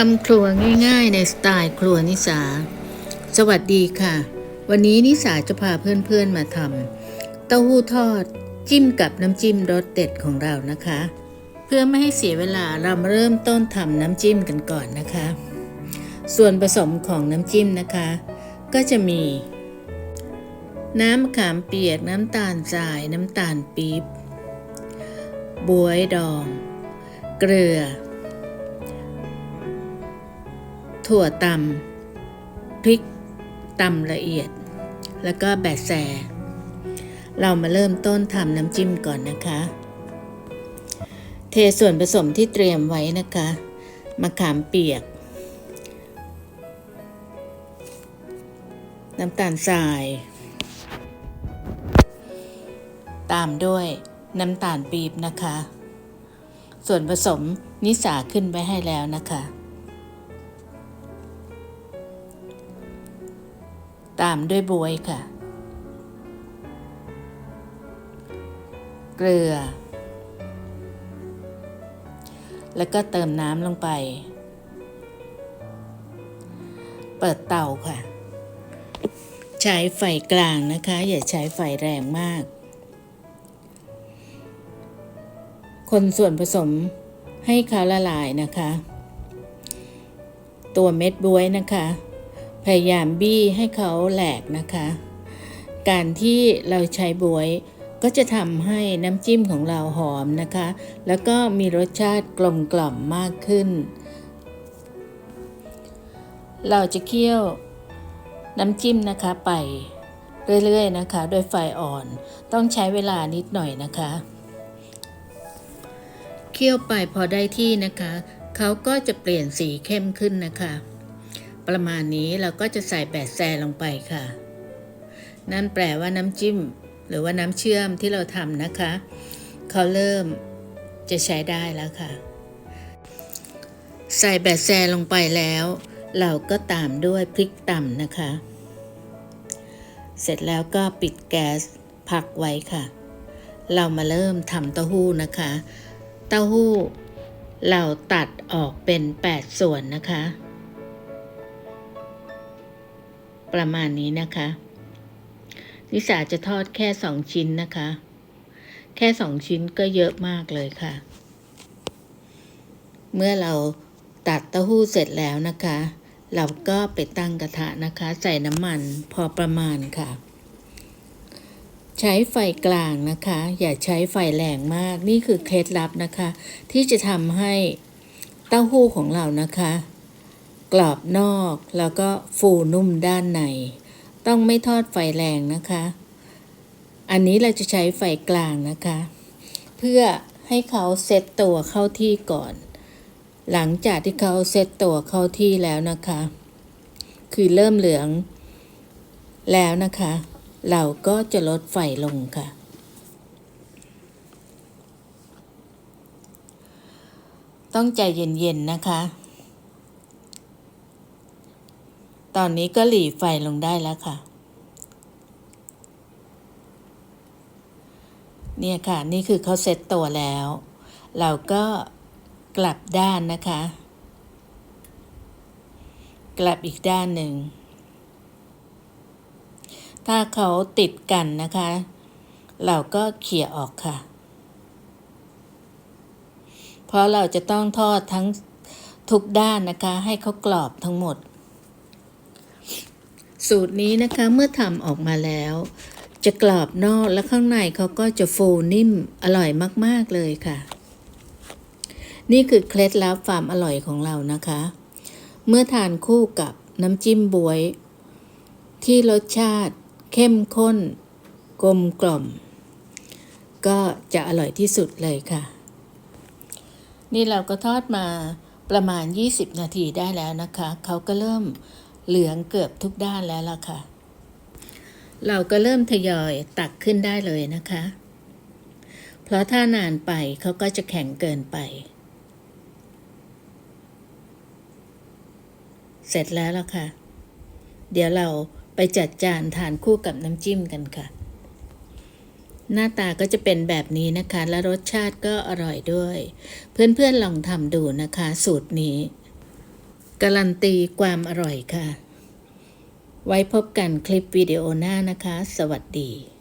ทำครัวง่ายๆในสไตล์ครัวนิสา สวัสดีค่ะ วันนี้นิสาจะพาเพื่อนๆมาทำเต้าหู้ทอด จิ้มกับน้ำจิ้มรสเด็ดของเรานะคะ เพื่อไม่ให้เสียเวลาเรามาเริ่มต้นทำน้ำจิ้มกันก่อนนะคะ ส่วนผสมของน้ำจิ้มนะคะ ก็จะมี น้ำมะขามเปียก น้ำตาลทราย น้ำตาลปี๊บบวยดอง เกลือ ถั่วตำพริกตำละเอียด แล้วก็แบะแซเรามาเริ่มต้นทำน้ำจิ้มก่อนนะคะ เทส่วนผสมที่เตรียมไว้นะคะ มะขามเปียก น้ำตาลทราย ตามด้วยน้ำตาลปี๊บนะคะ ส่วนผสมนิสาขึ้นไว้ให้แล้วนะคะ ตามด้วยบวยค่ะ เกลือ แล้วก็เติมน้ำลงไป เปิดเตาค่ะ ใช้ไฟกลางนะคะ อย่าใช้ไฟแรงมาก คนส่วนผสมให้เขาละลายนะคะ ตัวเม็ดบวยนะคะ พยายามบี้ให้เขาแหลกนะคะ การที่เราใช้บวยก็จะทำให้น้ำจิ้มของเราหอมนะคะ แล้วก็มีรสชาติกลมกล่อมมากขึ้น เราจะเคี่ยวน้ำจิ้มนะคะไปเรื่อยๆนะคะโดยไฟอ่อนต้องใช้เวลานิดหน่อยนะคะ เคี่ยวไปพอได้ที่นะคะ เขาก็จะเปลี่ยนสีเข้มขึ้นนะคะ ประมาณนี้เราก็จะใส่แบะแซลงไปค่ะ นั่นแปลว่าน้ำจิ้ม หรือว่าน้ำเชื่อมที่เราทำนะคะ เขาเริ่มจะใช้ได้แล้วค่ะ ใส่แบะแซลงไปแล้ว เราก็ตามด้วยพริกต่ำนะคะ เสร็จแล้วก็ปิดแก๊สพักไว้ค่ะ เรามาเริ่มทำเต้าหู้นะคะ เต้าหู้ เราตัดออกเป็น 8 ส่วนนะคะ ประมาณนี้นะคะนิสาจะทอดแค่2ชิ้นนะคะ แค่2ชิ้นก็เยอะมากเลยค่ะ เมื่อเราตัดเต้าหู้เสร็จแล้วนะคะ เราก็ไปตั้งกระทะนะคะ ใส่น้ำมันพอประมาณค่ะ ใช้ไฟกลางนะคะ อย่าใช้ไฟแรงมากนี่คือเคล็ดลับนะคะ ที่จะทำให้เต้าหู้ของเรานะคะ กรอบนอกแล้วก็ฟูนุ่มด้านใน ต้องไม่ทอดไฟแรงนะคะ อันนี้เราจะใช้ไฟกลางนะคะ เพื่อให้เขาเซตตัวเข้าที่ก่อน หลังจากที่เขาเซตตัวเข้าที่แล้วนะคะ คือเริ่มเหลืองแล้วนะคะ เราก็จะลดไฟลงค่ะ ต้องใจเย็นๆนะคะ ตอนนี้ก็หลีไฟลงได้แล้วค่ะ เนี่ยค่ะ นี่คือเขาเซ็ตตัวแล้ว เราก็กลับด้านนะคะ กลับอีกด้านหนึ่ง ถ้าเขาติดกันนะคะ เราก็เขี่ยออกค่ะ เพราะเราจะต้องทอดทั้งทุกด้านนะคะ ให้เขากรอบทั้งหมด สูตรนี้นะคะเมื่อทำออกมาแล้ว จะกรอบนอกและข้างในเขาก็จะฟูนิ่มอร่อยมากๆเลยค่ะ นี่คือเคล็ดลับความอร่อยของเรานะคะ เมื่อทานคู่กับน้ำจิ้มบวย ที่รสชาติ เข้มข้น กลมกล่อม ก็จะอร่อยที่สุดเลยค่ะ นี่เราก็ทอดมาประมาณ 20 นาทีได้แล้วนะคะ เขาก็เริ่ม เหลืองเกือบทุกด้านแล้วล่ะค่ะ เราก็เริ่มทยอยตักขึ้นได้เลยนะคะ เพราะถ้านานไปเขาก็จะแข็งเกินไป เสร็จแล้วล่ะค่ะ เดี๋ยวเราไปจัดจานทานคู่กับน้ำจิ้มกันค่ะ หน้าตาก็จะเป็นแบบนี้นะคะ และรสชาติก็อร่อยด้วย เพื่อนๆลองทำดูนะคะ สูตรนี้ การันตีความอร่อยค่ะ ไว้พบกันคลิปวิดีโอหน้านะคะ สวัสดี